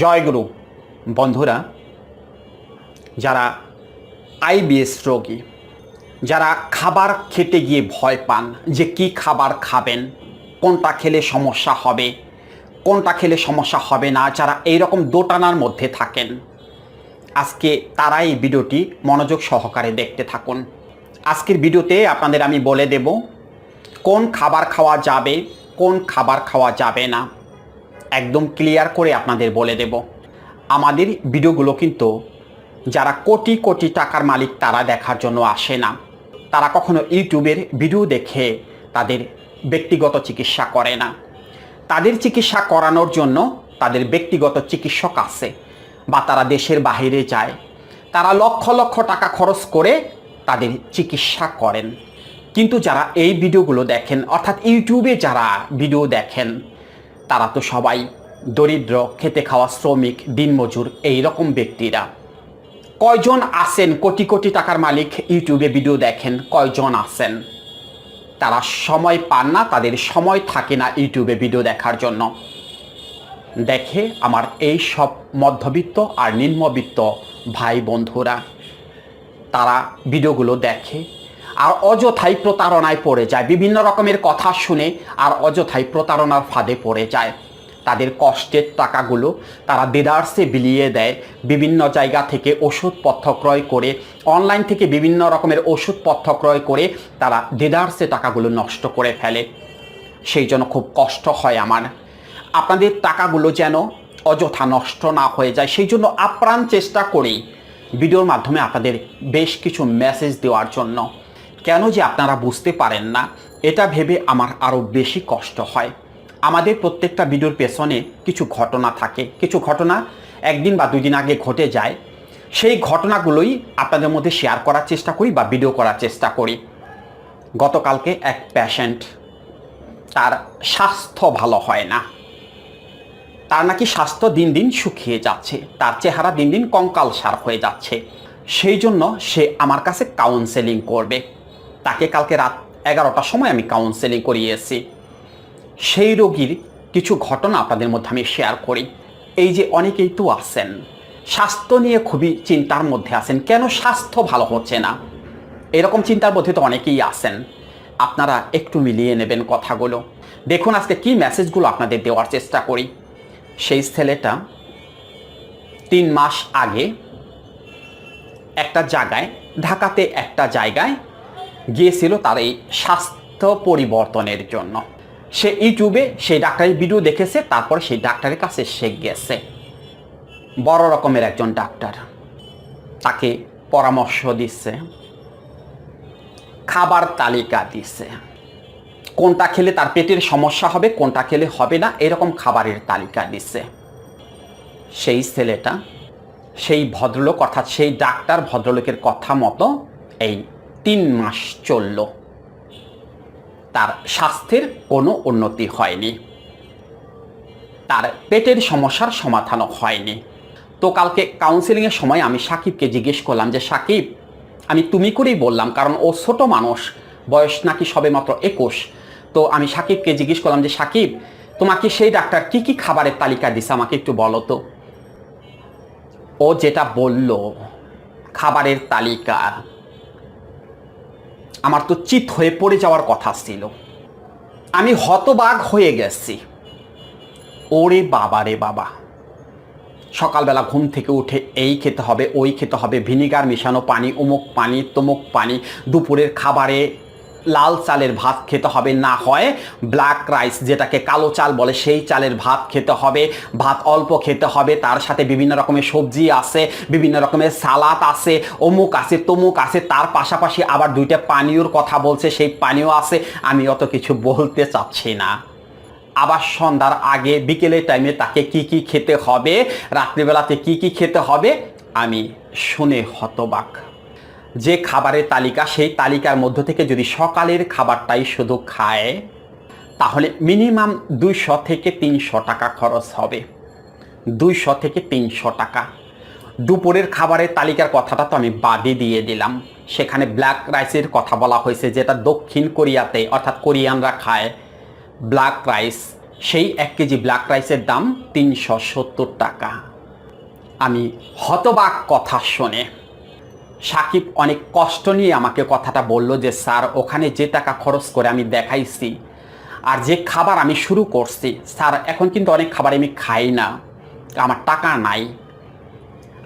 জয়গুরু বন্ধুরা, যারা আইবিএস রোগী, যারা খাবার খেতে গিয়ে ভয় পান যে কি খাবার খাবেন, কোনটা খেলে সমস্যা হবে, কোনটা খেলে সমস্যা হবে না, যারা এইরকম দোটানার মধ্যে থাকেন, আজকে তারা এই ভিডিওটি মনোযোগ সহকারে দেখতে থাকুন। আজকের ভিডিওতে আপনাদের আমি বলে দেব, কোন খাবার খাওয়া যাবে, কোন খাবার খাওয়া যাবে না। একদম ক্লিয়ার করে আপনাদের বলে দেব। আমাদের ভিডিওগুলো কিন্তু যারা কোটি কোটি টাকার মালিক তারা দেখার জন্য আসে না। তারা কখনো ইউটিউবের ভিডিও দেখে তাদের ব্যক্তিগত চিকিৎসা করে না। তাদের চিকিৎসা করানোর জন্য তাদের ব্যক্তিগত চিকিৎসক আছে বা তারা দেশের বাইরে যায়। তারা লক্ষ লক্ষ টাকা খরচ করে তাদের চিকিৎসা করেন। কিন্তু যারা এই ভিডিওগুলো দেখেন, অর্থাৎ ইউটিউবে যারা ভিডিও দেখেন তারা তো সবাই দরিদ্র খেতে খাওয়া শ্রমিক, দিনমজুর, এই রকম ব্যক্তিরা। কয়জন আছেন, কোটি কোটি টাকার মালিক ইউটিউবে ভিডিও দেখেন, কয়জন আছেন? তারা সময় পান না, তাদের সময় থাকে না ইউটিউবে ভিডিও দেখার জন্য। দেখে আমার এই সব মধ্যবিত্ত আর নিম্নবিত্ত ভাই বন্ধুরা, তারা ভিডিওগুলো দেখে আর অযথাই প্রতারণায় পড়ে যায়। বিভিন্ন রকমের কথা শুনে আর অযথাই প্রতারণার ফাঁদে পড়ে যায়। তাদের কষ্টের টাকাগুলো তারা দেদার্সে বিলিয়ে দেয়। বিভিন্ন জায়গা থেকে ওষুধপত্র ক্রয় করে, অনলাইন থেকে বিভিন্ন রকমের ওষুধপত্র ক্রয় করে তারা দেদার্সে টাকাগুলো নষ্ট করে ফেলে। সেই জন্য খুব কষ্ট হয় আমার। আপনাদের টাকাগুলো যেন অযথা নষ্ট না হয়ে যায়, সেই জন্য আপ্রাণ চেষ্টা করি। ভিডিওর মাধ্যমে আপনাদের বেশ কিছু মেসেজ দেওয়ার জন্য। কেন যে আপনারা বুঝতে পারেন না, এটা ভেবে আমার আরও বেশি কষ্ট হয়। আমাদের প্রত্যেকটা ভিডিওর পেছনে কিছু ঘটনা থাকে। কিছু ঘটনা একদিন বা দুদিন আগে ঘটে যায়। সেই ঘটনাগুলোই আপনাদের মধ্যে শেয়ার করার চেষ্টা করি বা ভিডিও করার চেষ্টা করি। গতকালকে এক প্যাশেন্ট তার স্বাস্থ্য ভালো হয় না। তার নাকি স্বাস্থ্য দিন দিন শুকিয়ে যাচ্ছে। তার চেহারা দিন দিন কঙ্কাল সার হয়ে যাচ্ছে। সেই জন্য সে আমার কাছে কাউন্সেলিং করবে। তাকে কালকে রাত এগারোটার সময় আমি কাউন্সেলিং করিয়েছি। সেই রোগীর কিছু ঘটনা আপনাদের মধ্যে আমি শেয়ার করি। এই যে অনেকেই তো আছেন, স্বাস্থ্য নিয়ে খুবই চিন্তার মধ্যে আছেন। কেন স্বাস্থ্য ভালো হচ্ছে না? এরকম চিন্তার মধ্যে তো অনেকেই আছেন। আপনারা একটু মিলিয়ে নেবেন কথাগুলো। দেখুন, আজকে কি মেসেজগুলো আপনাদের দেওয়ার চেষ্টা করি। সেই ছেলেটা তিন মাস আগে একটা জায়গায়, ঢাকাতে একটা জায়গায় গিয়েছিল তার এই স্বাস্থ্য পরিবর্তনের জন্য। সে ইউটিউবে সেই ডাক্তারের ভিডিও দেখেছে, তারপর সেই ডাক্তারের কাছে সে গেছে। বড় রকমের একজন ডাক্তার। তাকে পরামর্শ দিচ্ছে। খাবার তালিকা দিচ্ছে। কোনটা খেলে তার পেটের সমস্যা হবে, কোনটা খেলে হবে না, এরকম খাবারের তালিকা দিচ্ছে। সেই ছেলেটা, সেই ভদ্রলোক, অর্থাৎ সেই ডাক্তার ভদ্রলোকের কথা মতো এই তিন মাস চলল। তার স্বাস্থ্যের কোনো উন্নতি হয়নি। তার পেটের সমস্যার সমাধানও হয়নি। তো কালকে কাউন্সিলিংয়ের সময় আমি সাকিবকে জিজ্ঞেস করলাম যে, সাকিব, আমি তুমি করেই বললাম, কারণ ও ছোট মানুষ, বয়স নাকি সবে মাত্র একুশ। তো আমি সাকিবকে জিজ্ঞেস করলাম যে, সাকিব, তোমাকে সেই ডাক্তার কি কি খাবারের তালিকা দিছে, আমাকে একটু বলো তো? ও যেটা বলল, খাবারের তালিকা আমার তো চিত হয়ে পড়ে যাওয়ার কথা ছিল। আমি হতবাগ হয়ে গেছি। ওরে বাবা রে বাবা। সকালবেলা ঘুম থেকে উঠে এই খেতে হবে, ওই খেতে হবে, ভিনিগার মেশানো পানি অমুক পানি, তমুক পানি, দুপুরের খাবারে লাল চালের ভাত খেতে হবে, না হয় ব্ল্যাক রাইস যেটাকে কালো চাল বলে, সেই চালের ভাত খেতে হবে। ভাত অল্প খেতে হবে, তার সাথে বিভিন্ন রকমের সবজি আছে, বিভিন্ন রকমের সালাদ আছে, অমুক আছে, তমুক আছে, তার পাশাপাশি আবার দুইটা পানীয়র কথা বলছে, সেই পানীয় আছে। আমি অত কিছু বলতে চাচ্ছি না। আবার সন্ধ্যার আগে, বিকেলের টাইমে তাকে কি কি খেতে হবে, রাত্রিবেলাতে কি কি খেতে হবে, আমি শুনে হতবাক। যে খাবারের তালিকা, সেই তালিকার মধ্য থেকে যদি সকালের খাবারটাই শুধু খায়, তাহলে মিনিমাম দুইশো থেকে তিনশো টাকা খরচ হবে। দুইশো থেকে তিনশো টাকা। দুপুরের খাবারের তালিকার কথাটা তো আমি বাদই দিয়ে দিলাম। সেখানে ব্ল্যাক রাইসের কথা বলা হয়েছে, যেটা দক্ষিণ কোরিয়াতে, অর্থাৎ কোরিয়ানরা খায় ব্ল্যাক রাইস। সেই এক কেজি ব্ল্যাক রাইসের দাম তিনশো সত্তর টাকা। আমি হতবাক কথা শুনে সাকিব অনেক কষ্ট নিয়ে আমাকে কথাটা বলল যে, স্যার, ওখানে যে টাকা খরচ করে আমি দেখাইছি আর যে খাবার আমি শুরু করছি, স্যার, এখন কিন্তু অনেক খাবার আমি খাই না। আমার টাকা নাই।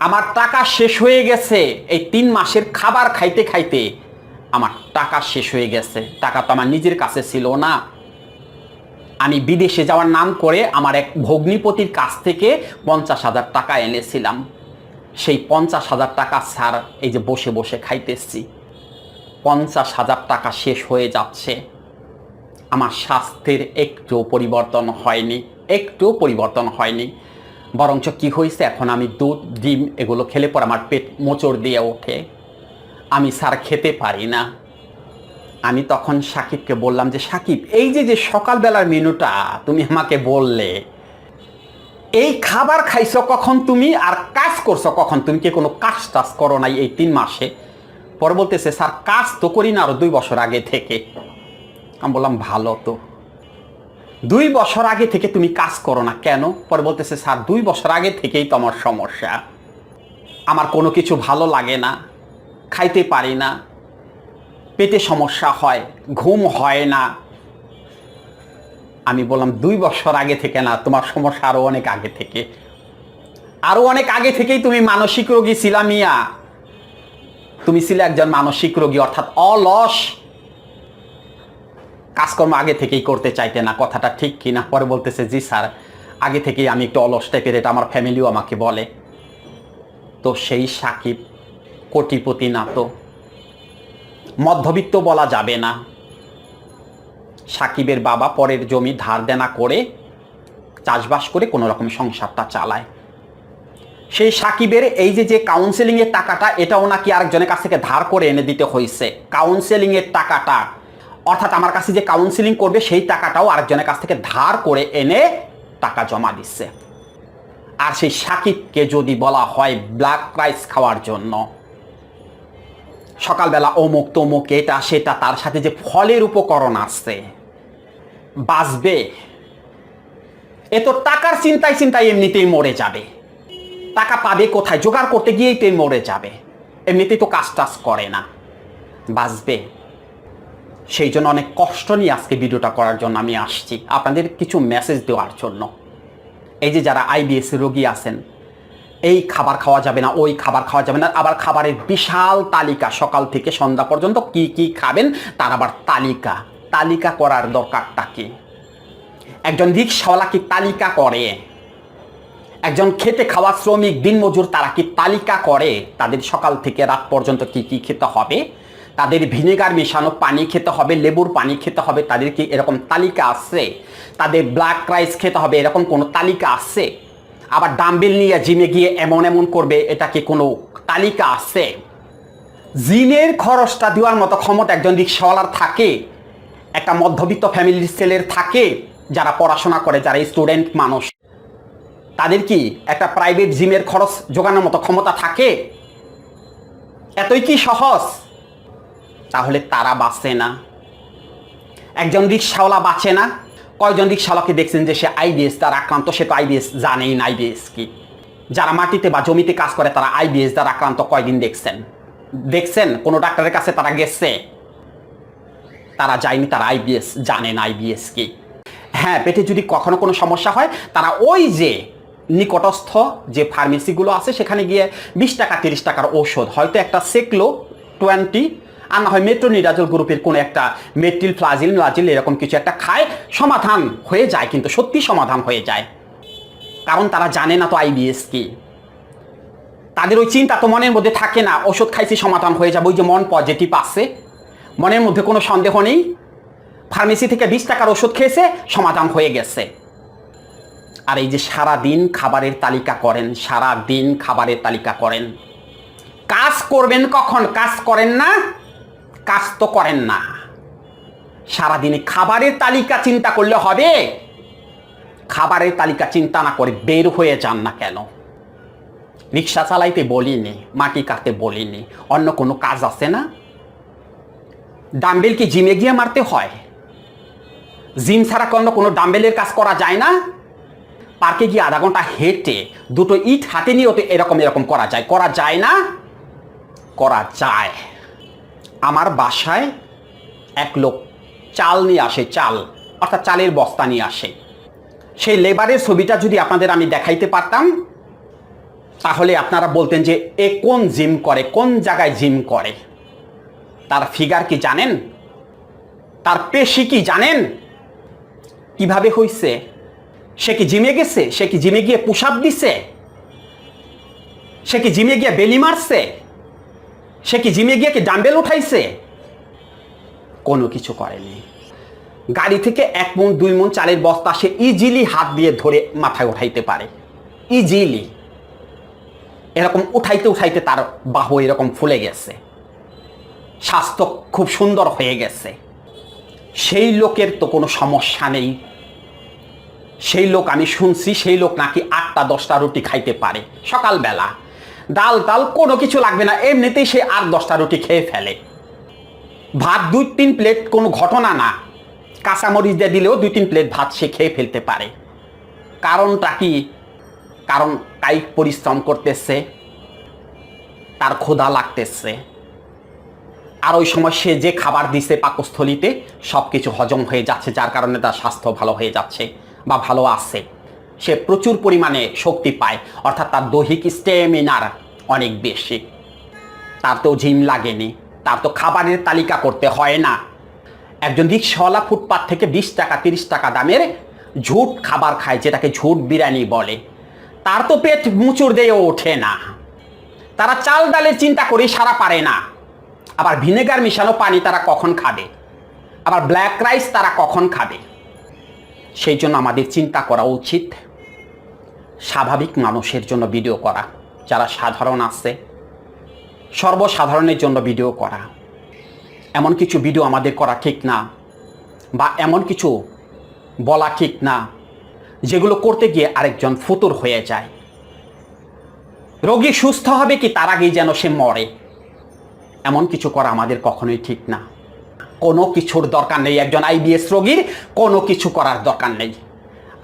আমার টাকা শেষ হয়ে গেছে। এই তিন মাসের খাবার খাইতে খাইতে আমার টাকা শেষ হয়ে গেছে। টাকা তো আমার নিজের কাছে ছিল না। আমি বিদেশে যাওয়ার নাম করে আমার এক ভগ্নিপতির কাছ থেকে পঞ্চাশ হাজার টাকা এনেছিলাম। সেই পঞ্চাশ হাজার টাকা স্যার এই যে বসে বসে খাইতেছি। পঞ্চাশ হাজার টাকা শেষ হয়ে যাচ্ছে। আমার স্বাস্থ্যের একটু পরিবর্তন হয়নি, একটু পরিবর্তন হয়নি। বরঞ্চ কি হয়েছে, এখন আমি দুধ, ডিম এগুলো খেলে পর আমার পেট মোচড় দিয়ে ওঠে। আমি স্যার খেতে পারি না। আমি তখন সাকিবকে বললাম যে, সাকিব, এই যে যে সকালবেলার মেনুটা তুমি আমাকে বললে এই খাবার খাইছো কখন তুমি আর কাজ করছ কখন? তুমি কি কোনো কাজ টাজ করো নাই এই তিন মাসে? পরে বলতেছে, স্যার, কাজ তো করি না আরও দুই বছর আগে থেকে। আমি বললাম, ভালো তো। দুই বছর আগে থেকে তুমি কাজ করো না কেন? পরে বলতেছে, স্যার, দুই বছর আগে থেকেই তো আমার সমস্যা। আমার কোনো কিছু ভালো লাগে না, খাইতে পারি না, পেটে সমস্যা হয়, ঘুম হয় না আমি বললাম, দুই বছর আগে থেকে না, তোমার সমস্যা আরও অনেক আগে থেকে। আরও অনেক আগে থেকেই তুমি মানসিক রোগী ছিলা মিয়া। তুমি ছিলে একজন মানসিক রোগী, অর্থাৎ অলস। কাজকর্ম আগে থেকেই করতে চাইতে না, কথাটা ঠিক কি না? পরে বলতেছে, জি স্যার, আগে থেকেই আমি একটু অলস টাইপের, এটা আমার ফ্যামিলিও আমাকে বলে। তো সেই সাকিব কোটিপতি না তো। মধ্যবিত্ত বলা যাবে না। সাকিবের বাবা পরের জমি ধার দেনা করে চাষবাস করে কোনো রকম সংসারটা চালায়। সেই সাকিবের এই যে যে কাউন্সেলিংয়ের টাকাটা, এটাও নাকি আরেকজনের কাছ থেকে ধার করে এনে দিতে হয়েছে। কাউন্সেলিংয়ের টাকাটা, অর্থাৎ আমার কাছে যে কাউন্সেলিং করবে, সেই টাকাটাও আরেকজনের কাছ থেকে ধার করে এনে টাকা জমা দিচ্ছে। আর সেই সাকিবকে যদি বলা হয় ব্ল্যাক রাইস খাওয়ার জন্য, সকালবেলা অমুক তমুক এটা সেটা তার সাথে যে ফলের উপকরণ আসছে বাঁচবে। এ তো টাকার চিন্তায় চিন্তায় এমনিতেই মরে যাবে। টাকা পাবে কোথায়? জোগাড় করতে গিয়েই তো মরে যাবে। এমনিতেই তো কাজ টাজ করে না। বাঁচবে। সেই জন্য অনেক কষ্ট নিয়ে আজকে ভিডিওটা করার জন্য আমি আসছি। আপনাদের কিছু মেসেজ দেওয়ার জন্য। এই যে যারা আইবিএস রোগী আছেন, এই খাবার খাওয়া যাবে না, ওই খাবার খাওয়া যাবে না, আবার খাবারের বিশাল তালিকা সকাল থেকে সন্ধ্যা পর্যন্ত কি কি খাবেন, তার আবার তালিকা। তালিকা করার দরকারটা কি? একজন রিক্সাওয়ালা কি তালিকা করে? একজন খেতে খাওয়া শ্রমিক, দিনমজুর তারা কি তালিকা করে? তাদের সকাল থেকে রাত পর্যন্ত কি কি খেতে হবে? তাদের ভিনেগার মেশানো পানি খেতে হবে, লেবুর পানি খেতে হবে, তাদের কি এরকম তালিকা আছে? তাদের ব্ল্যাক রাইস খেতে হবে, এরকম কোনো তালিকা আছে? আবার ডাম্বেল নিয়ে জিমে গিয়ে এমন এমন করবে, এটা কি কোনো তালিকা আছে? জিমের খরচটা দেওয়ার মতো ক্ষমতা একজন রিক্সাওয়ালার থাকে। একটা মধ্যবিত্ত ফ্যামিলির ছেলের থাকে যারা পড়াশোনা করে, যারা স্টুডেন্ট মানুষ। তাদের কি একটা প্রাইভেট জিমের খরচ জোগানোর মতো ক্ষমতা থাকে? এতই কি সহজ? তাহলে তারা বাঁচে না। একজন রিক্সাওয়ালা বাঁচে না। কয়জন রিক্সাওয়ালাকে দেখছেন যে সে আইবিএস তার আক্রান্ত, সে তো আইবিএস জানেই না আইবিএস কি? যারা মাটিতে বা জমিতে কাজ করে, তারা আইবিএস দ্বারা আক্রান্ত কয়দিন দেখছেন? দেখছেন? কোনো ডাক্তারের কাছে তারা গেছে? তারা যায়নি, তারা আইবিএস জানে না আইবিএস কি। হ্যাঁ পেটে যদি কখনো কোনো সমস্যা হয়, তারা ওই যে নিকটস্থ যে ফার্মেসিগুলো আছে, সেখানে গিয়ে বিশ টাকা, তিরিশ টাকার ঔষধ, হয়তো একটা সেকলো টোয়েন্টি, আর না হয় মেট্রোনিডাজল গ্রুপের কোনো একটা মেট্রিল, ফ্লাজিল লাজিল এরকম কিছু একটা খায়, সমাধান হয়ে যায়, কিন্তু সত্যি সমাধান হয়ে যায়। কারণ তারা জানে না তো আইবিএস কি। তাদের ওই চিন্তা তো মনের মধ্যে থাকে না ওষুধ খাইছি, সমাধান হয়ে যাবে, ওই যে মন পজিটিভ আছে মনের মধ্যে কোনো সন্দেহ নেই। ফার্মেসি থেকে বিশ টাকার ওষুধ খেয়েছে, সমাধান হয়ে গেছে। আর এই যে সারা দিন খাবারের তালিকা করেন সারা দিন খাবারের তালিকা করেন। কাজ করবেন কখন? কাজ করেন না? কাজ তো করেন না। সারাদিনে খাবারের তালিকা চিন্তা করলে হবে। খাবারের তালিকা চিন্তা না করে বের হয়ে যান না কেন? রিক্সা চালাইতে বলিনি, মাটি কাটতে বলিনি, অন্য কোনো কাজ আছে না? ডাম্বেল কি জিমে গিয়ে মারতে হয়। জিম ছাড়া কোনো কোনো ডাম্বেলের কাজ করা যায় না। পার্কে গিয়ে আধা ঘণ্টা হেঁটে দুটো ইট হাতে নিয়েও তো এরকম এরকম করা যায়। করা যায় না? করা যায়। আমার বাসায় এক লোক চাল নিয়ে আসে, চাল। অর্থাৎ চালের বস্তা নিয়ে আসে। সেই লেবারের ছবিটা যদি আপনাদের আমি দেখাইতে পারতাম, তাহলে আপনারা বলতেন যে, এ কোন জিম করে? কোন জায়গায় জিম করে? তার ফিগার কি জানেন? তার পেশি কি জানেন? কীভাবে হইছে? সে কি জিমে গেছে? সে কি জিমে গিয়ে পুশ দিছে? সে কি জিমে গিয়ে বেলি মারছে? সে কি জিমে গিয়ে কি ডাম্বেল উঠাইছে? কোনো কিছু করেনি। গাড়ি থেকে এক মন, দুই মন চালের বস্তা সে ইজিলি হাত দিয়ে ধরে মাথায় উঠাইতে পারে। ইজিলি এরকম উঠাইতে উঠাইতে তার বাহু এরকম ফুলে গেছে। স্বাস্থ্য খুব সুন্দর হয়ে গেছে। সেই লোকের তো কোনো সমস্যা নেই। সেই লোক আমি শুনছি, সেই লোক নাকি আটটা, দশটা রুটি খাইতে পারে সকালবেলা। ডাল ডাল কোনো কিছু লাগবে না, এমনিতেই সে আট, দশটা রুটি খেয়ে ফেলে। ভাত দুই, তিন প্লেট কোনো ঘটনা না। কাঁচামরিচ দিয়ে দিলেও দুই, তিন প্লেট ভাত সে খেয়ে ফেলতে পারে। কারণটা কি? কারণ কায়িক পরিশ্রম করতেছে, তার ক্ষুধা লাগতেছে। আর ওই সময় সে যে খাবার দিছে পাকস্থলিতে সব কিছু হজম হয়ে যাচ্ছে, যার কারণে তার স্বাস্থ্য ভালো হয়ে যাচ্ছে বা ভালো আছে। সে প্রচুর পরিমাণে শক্তি পায়, অর্থাৎ তার দৈহিক স্টেমিনার অনেক বেশি। তার তো জিম লাগেনি, তার তো খাবারের তালিকা করতে হয় না। একজন রিক্সাওয়ালা ফুটপাত থেকে বিশ টাকা, তিরিশ টাকা দামের ঝুট খাবার খায়, যেটাকে ঝুট বিরিয়ানি বলে। তার তো পেট মুচুর দিয়ে ওঠে না। তারা চাল ডালের চিন্তা করে সারা পারে না। আবার ভিনেগার মিশানো পানি তারা কখন খাবে? আবার ব্ল্যাক রাইস তারা কখন খাবে? সেই জন্য আমাদের চিন্তা করা উচিত, স্বাভাবিক মানুষের জন্য ভিডিও করা, যারা সাধারণ আছে, সর্বসাধারণের জন্য ভিডিও করা। এমন কিছু ভিডিও আমাদের করা ঠিক না, বা এমন কিছু বলা ঠিক না, যেগুলো করতে গিয়ে আরেকজন ফুতুর হয়ে যায়। রোগী সুস্থ হবে কি তার আগেই যেন সে মরে? এমন কিছু করা আমাদের কখনোই ঠিক না। কোনো কিছুর দরকার নেই একজন আইবিএস রোগীর, কোনো কিছু করার দরকার নেই।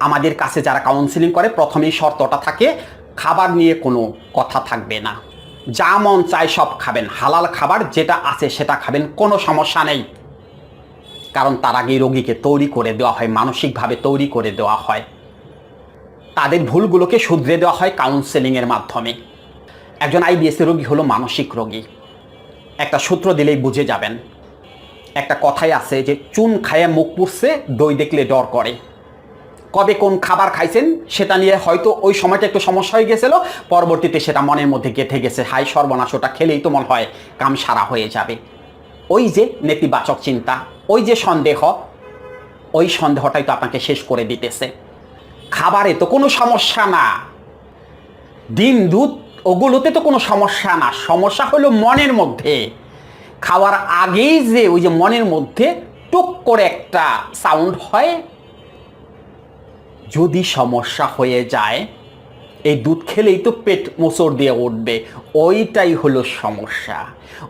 আমাদের কাছে যারা কাউন্সিলিং করে, প্রথমেই শর্তটা থাকে, খাবার নিয়ে কোনো কথা থাকবে না। যা মন চায় সব খাবেন, হালাল খাবার যেটা আছে সেটা খাবেন, কোনো সমস্যা নেই। কারণ তার আগেই রোগীকে তৈরি করে দেওয়া হয়, মানসিকভাবে তৈরি করে দেওয়া হয়। তাদের ভুলগুলোকে শুধরে দেওয়া হয় কাউন্সেলিংয়ের মাধ্যমে। একজন আইবিএস রোগী হলো মানসিক রোগী। একটা সূত্র দিলেই বুঝে যাবেন। একটা কথাই আছে যে, চুন খায়ে মুখ পুষছে দই দেখলে ডর করে। কবে কোন খাবার খাইছেন, সেটা নিয়ে হয়তো ওই সময়টা একটু সমস্যা হয়ে গেছিল, পরবর্তীতে সেটা মনের মধ্যে গেঁথে গেছে। হাই সর্বনাশ, ওটা খেলেই তো মনে হয় কাম সারা হয়ে যাবে। ওই যে নেতিবাচক চিন্তা, ওই যে সন্দেহ, ওই সন্দেহটাই তো আপনাকে শেষ করে দিতেছে। খাবারে তো কোনো সমস্যা না। ডিম দুধ ওগুলোতে তো কোনো সমস্যা না। সমস্যা হলো মনের মধ্যে। খাওয়ার আগেই যে ওই যে মনের মধ্যে টুক করে একটা সাউন্ড হয়, যদি সমস্যা হয়ে যায়, এই দুধ খেলেই তো পেট মোচড় দিয়ে উঠবে। ওইটাই হলো সমস্যা।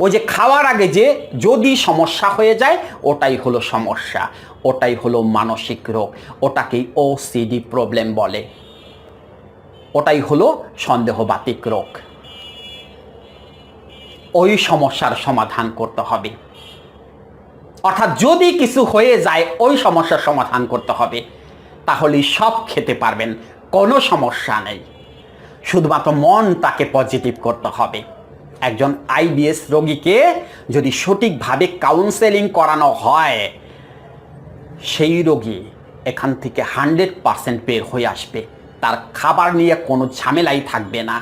ওই যে খাওয়ার আগে যে যদি সমস্যা হয়ে যায়, ওটাই হলো সমস্যা। ওটাই হলো মানসিক রোগ। ওটাকেই ওসিডি প্রবলেম বলে। ওটাই হলো সন্দেহবাতিক রোগ। ওই সমস্যার সমাধান করতে হবে। অর্থাৎ যদি কিছু হয়ে যায়, ওই সমস্যার সমাধান করতে হবে। তাহলে সব খেতে পারবেন, কোনো সমস্যা নেই। শুধুমাত্র মন তাকে পজিটিভ করতে হবে। একজন আইবিএস রোগীকে যদি সঠিকভাবে কাউন্সেলিং করানো হয়, সেই রোগী এখান থেকে হান্ড্রেড পার্সেন্ট বের হয়ে আসবে। তার খাবার নিয়ে কোনো ঝামেলাই থাকবে না।